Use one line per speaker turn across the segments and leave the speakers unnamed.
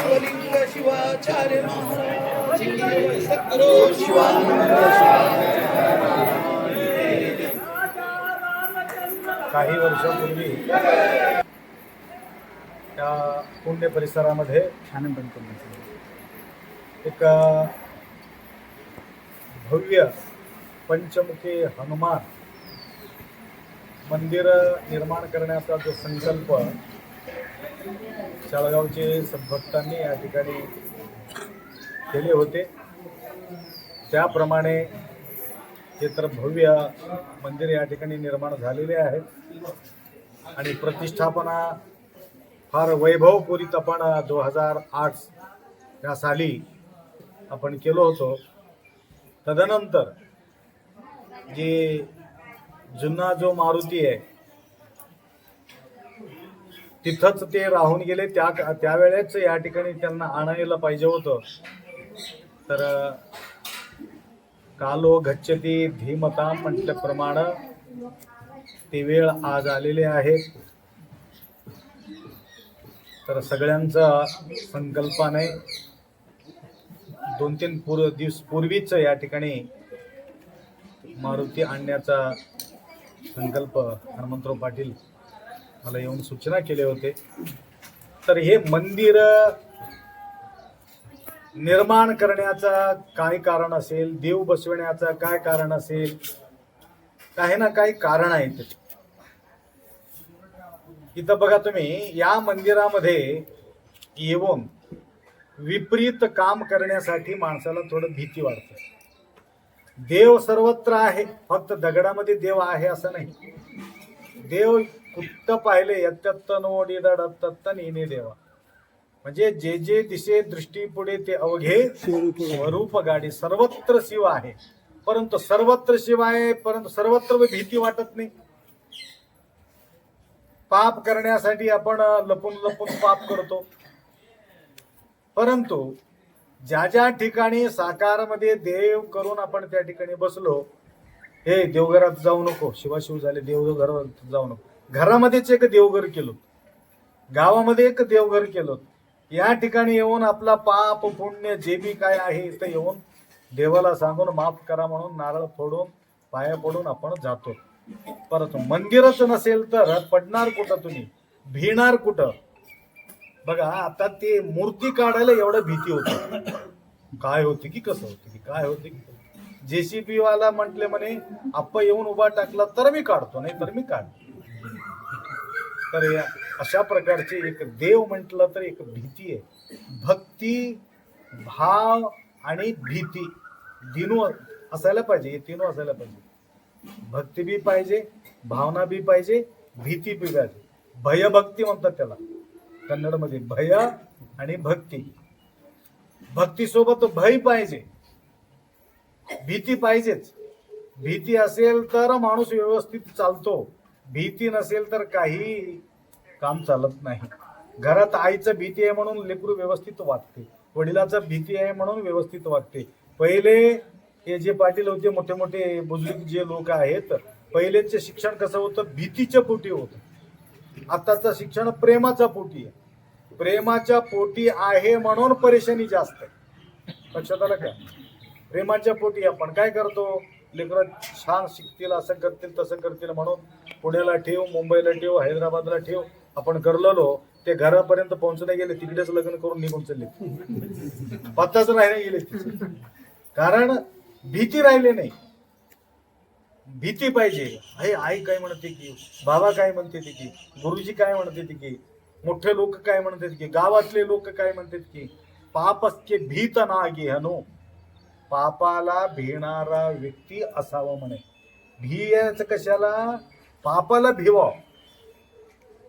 शिवलिंग शिवाचार्य. सद्गुरु
काही वर्षापूर्वी त्या पुण्य परिसरामध्ये एक भव्य पंचमुखी हनुमान मंदिर निर्माण करण्याचा जो संकल्प शाळगावचे सद्भक्तांनी या ठिकाणी केले होते. त्याप्रमाणे हे तर भव्य मंदिर या ठिकाणी निर्माण झालेले आहे आणि प्रतिष्ठापना फार वैभवपूरित आपण दोन हजार आठ या साली आपण केलो होतो. तदनंतर जे जुना जो मारुती आहे तिथंच ते राहून गेले. त्या त्यावेळेच या ठिकाणी त्यांना आणायला पाहिजे होतं. तर कालो गच्छती धीमता म्हटल्याप्रमाणे ते वेळ आज आलेले आहे. तर सगळ्यांचा संकल्पाने दोन तीन पूर्व दिवस पूर्वीच या ठिकाणी मारुती आणण्याचा संकल्प हनुमंतराव पाटील मला येऊन सूचना केले होते. तर हे मंदिर निर्माण करण्याचा काय कारण असेल देव बसविण्याचं काय कारण असेल काही ना काही कारण आहे त्याचे इथं बघा तुम्ही या मंदिरामध्ये येऊन विपरीत काम करण्यासाठी माणसाला थोडं भीती वाटते. देव सर्वत्र आहे फक्त दगडामध्ये देव आहे असं नाही. देव कुत्त पाहिले यत्तत्त नोडी दडत्तत्त नेने देवा. म्हणजे जे जे दिसे दृष्टी पुढे ते अवघे स्वरूप गाडी सर्वत्र शिव आहे. परंतु सर्वत्र शिव आहे परंतु सर्वत्र भीती वाटत नाही. पाप करण्यासाठी आपण लपून लपून पाप करतो. परंतु ज्या ज्या ठिकाणी साकारमध्ये देव करून आपण त्या ठिकाणी बसलो हे देवघरात जाऊ नको. शिवाशिव झाले देवघरात जाऊ नको. घरामध्येच एक देवघर केलो. गावामध्ये एक देवघर केलं. या ठिकाणी येऊन आपला पाप पुण्य जे बी काय आहे इथं येऊन देवाला सांगून माफ करा म्हणून नारळ फोडून पाया पडून आपण जातो. परंतु मंदिरच नसेल तर पडणार कुठं तुम्ही? भिणार कुठं? बघा आता ते मूर्ती काढायला एवढं भीती होती. काय होती की कसं होतं की काय होते की जेसीबी वाला म्हटले म्हणे आप्पा येऊन उभा टाकला तर मी काढतो नाही तर मी काढतो. तर या अशा प्रकारची एक देव म्हटलं तर एक भीती आहे. भक्ती भाव आणि भीती दिनू असायला पाहिजे हे तीनू असायला पाहिजे. भक्ती बी पाहिजे भावना बी पाहिजे भीती बी पाहिजे. भयभक्ती म्हणतात त्याला. कन्नडमध्ये भय आणि भक्ती. भक्तीसोबत भय पाहिजे. भीती पाहिजेच. भीती असेल तर माणूस व्यवस्थित चालतो. भीती नसेल तर काही काम चालत नाही. घरात आईचं भीती आहे म्हणून लेकरू व्यवस्थित वागते. वडिलाचं भीती आहे म्हणून व्यवस्थित वागते. पहिले हे जे पाटील होते मोठे मोठे बुजुर्ग जे लोक आहेत पहिलेचे शिक्षण कसं होतं? भीतीच्या पोटी होतं. आताचं शिक्षण प्रेमाच्या पोटी आहे. प्रेमाच्या पोटी आहे म्हणून परेशानी जास्त आहे. लक्षात आलं का? प्रेमाच्या पोटी आपण काय करतो? लेकरं छान शिकतील असं करतील तसं करतील म्हणून पुण्याला ठेव मुंबईला ठेव हैदराबादला ठेव. आपण करलेलो ते घरापर्यंत पोहोचले गेले तिकडेच लग्न करून निघून चालले. पत्ताच राहिले गेले. कारण भीती राहिली नाही. भीती पाहिजे. अरे आई काय म्हणते की बाबा काय म्हणते की गुरुजी काय म्हणते की मोठे लोक काय म्हणतात की गावातले लोक काय म्हणतात की पापस्के भीत नागे हनु. पापाला भिणारा व्यक्ती असावा म्हणे. भियाचं कशाला? पापाला भिवा.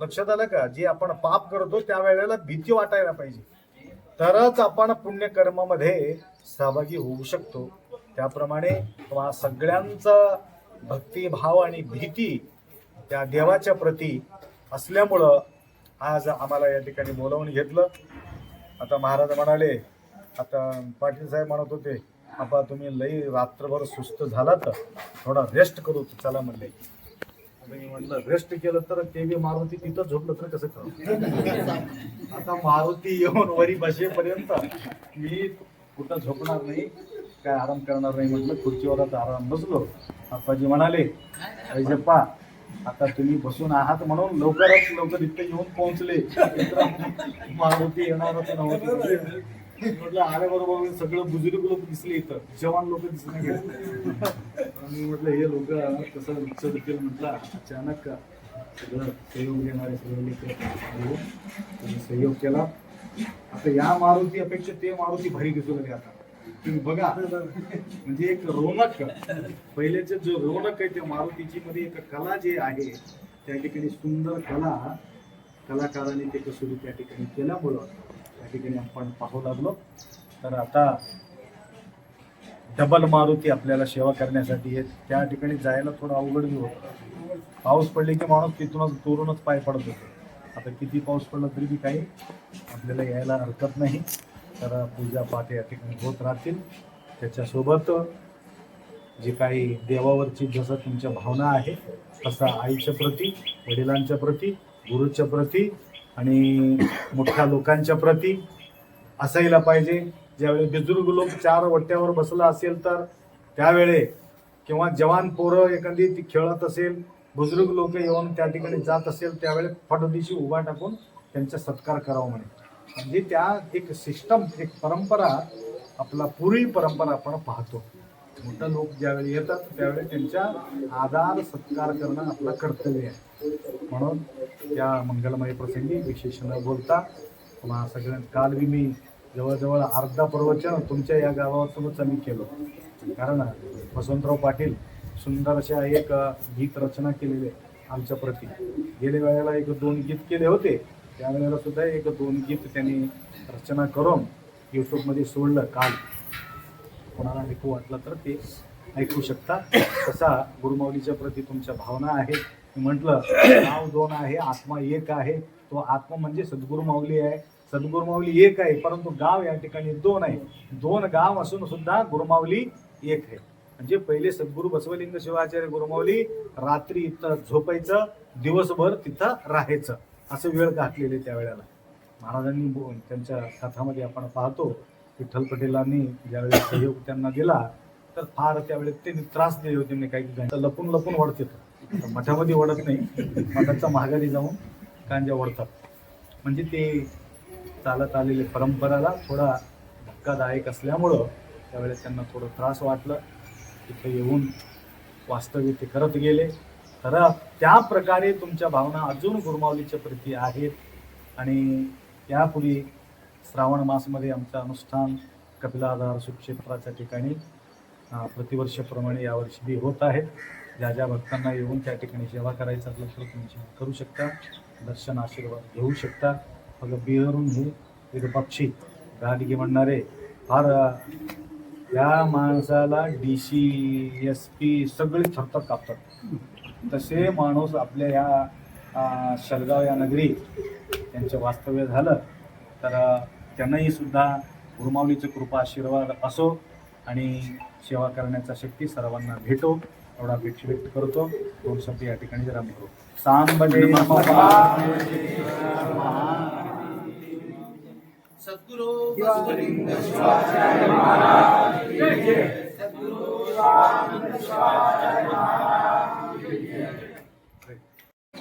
लक्षात आलं का? जे आपण पाप करतो त्या वेळेला भीती वाटायला पाहिजे. तरच आपण पुण्यकर्मामध्ये सहभागी होऊ शकतो. त्याप्रमाणे तुम्हा सगळ्यांचा भक्तिभाव आणि भीती त्या देवाच्या प्रती असल्यामुळं आज आम्हाला या ठिकाणी बोलावून घेतलं. आता महाराज म्हणाले आता पाटील साहेब म्हणत होते आपा तुम्ही लई रात्रभर सुस्त झाला तर थोडा रेस्ट करू चला म्हणले. मी म्हटलं रेस्ट केलं तर ते बी मारुती तिथं झोपलं तर कसं करू? आता मारुती येऊन वरी बसेपर्यंत मी कुठं झोपणार नाही काय आराम करणार नाही म्हटलं खुर्चीवर आता आराम बसलो. आप्पाजी म्हणाले जप्पा आता तुम्ही बसून आहात म्हणून लवकरच लवकर इथे येऊन पोहोचले. मारुती येणार होते नव्हते. म्हटलं आल्या बरोबर म्हणजे सगळं बुजुर्ग लोक दिसले इथं. जवान लोक दिसले गेले आणि म्हटलं हे लोक कसं लक्ष देतील म्हटलं अचानक सगळं सहयोग घेणारे सगळे लोक सहयोग केला. आता या मारुती अपेक्षा ते मारुती भारी दिसू लागली आता. तुम्ही बघा. म्हणजे एक रोनक पहिल्याचे जो रोनक आहे त्या मारुतीची मध्ये एक कला जे आहे त्या ठिकाणी सुंदर कला कलाकारांनी ते कसुरी त्या ठिकाणी केल्यामुळं त्या ठिकाणी आपण पाहू लागलो. तर आता डबल मारुती आपल्याला सेवा करण्यासाठी येत त्या ठिकाणी जायला थोडं अवघड होतं. पाऊस पडले की माणूस तिथूनच दुरूनच पाय पडत होतो. आता किती पाऊस पडला तरी बी काही आपल्याला यायला हरकत नाही. तर पूजा पाठ या ठिकाणी होत राहतील. त्याच्यासोबत जे काही देवावरची जसं तुमच्या भावना आहे तसं आईच्या प्रती वडिलांच्या प्रती गुरुच्या प्रती आणि मोठ्या लोकांच्या प्रती असायला पाहिजे. ज्यावेळी बुजुर्ग लोक चार वट्ट्यावर बसला असेल तर त्यावेळे किंवा जवान पोरं एखादी ती खेळत असेल बुजुर्ग लोक येऊन त्या ठिकाणी जात असेल त्यावेळेस फटदिशी उभा टाकून त्यांचा सत्कार करावा म्हणे. म्हणजे त्या एक सिस्टम एक परंपरा आपला पूर्वी परंपरा आपण पाहतो. मोठं लोक ज्यावेळी येतात त्यावेळी त्यांच्या आधार सत्कार करणं आपलं कर्तव्य आहे. म्हणून त्या मंगलमय प्रसंगी विशेष न बोलता तुम्हा सगळ्यां काल बी मी जवळजवळ अर्धा प्रवचन तुमच्या या गावासोबतच आम्ही केलो. कारण वसंतराव पाटील सुंदर अशा एक गीत रचना केलेली आहे आमच्या प्रती. गेल्या वेळेला एक दोन गीत केले होते. त्यावेळेला सुद्धा एक दोन गीत त्यांनी रचना करून यूट्यूबमध्ये सोडलं काल. कोणाला ऐकू वाटलं तर ते ऐकू शकता तसा गुरुमाऊलीच्या प्रती तुमच्या भावना आहेत. मी म्हटलं नाव दोन आहे आत्मा एक आहे. तो आत्मा म्हणजे सद्गुरु माऊली आहे. सद्गुरु माऊली एक आहे परंतु गाव या ठिकाणी दोन आहे. दोन गाव असून सुद्धा गुरुमाऊली एक आहे. म्हणजे पहिले सद्गुरू बसवलिंग शिवाचार्य गुरुमाऊली रात्री इथं झोपायचं दिवसभर तिथं राहायचं. असं वेळ घातलेले त्यावेळेला. महाराजांनी त्यांच्या कथामध्ये आपण पाहतो विठ्ठल पटेलांनी ज्यावेळेस सहयोग त्यांना दिला तर फार त्यावेळेस त्यांनी त्रास दिले होते म्हणजे काही ठिकाणी. लपून लपून वडत येतं तर मठामध्ये वडत नाही. मठाच्या महागारी जाऊन कांज्या वडतात. म्हणजे ते चालत आलेले परंपराला थोडा धक्कादायक असल्यामुळं त्यावेळेस त्यांना थोडं त्रास वाटलं. तिथं येऊन वास्तव्य ते करत गेले. तर त्या प्रकारे तुमच्या भावना अजून गुरुमावलीच्या प्रती आहेत. आणि यापूर्वी श्रावण मासमध्ये आमचं अनुष्ठान कपिलाधार सुक्षेत्राच्या ठिकाणी प्रतिवर्षाप्रमाणे यावर्षी बी होत आहेत ज्या ज्या भक्तांना येऊन त्या ठिकाणी सेवा करायचं असलं तर तुम्ही सेवा करू शकता दर्शन आशीर्वाद घेऊ शकता. मग बिहरून हे एक पक्षी गाडगे म्हणणारे फार या माणसाला डी सी एस पी सगळे थरथर कापतात. तसे माणूस आपल्या या शलगाव या नगरी त्यांचं वास्तव्य झालं तर त्यांनाही सुद्धा गुरुमावलीचं कृपा आशीर्वाद असो आणि सेवा करण्याचा शक्ती सर्वांना भेटो एवढा अपेक्षा व्यक्त करतो. दोन शब्द या ठिकाणी जरा करू सांबले
सद्गुरु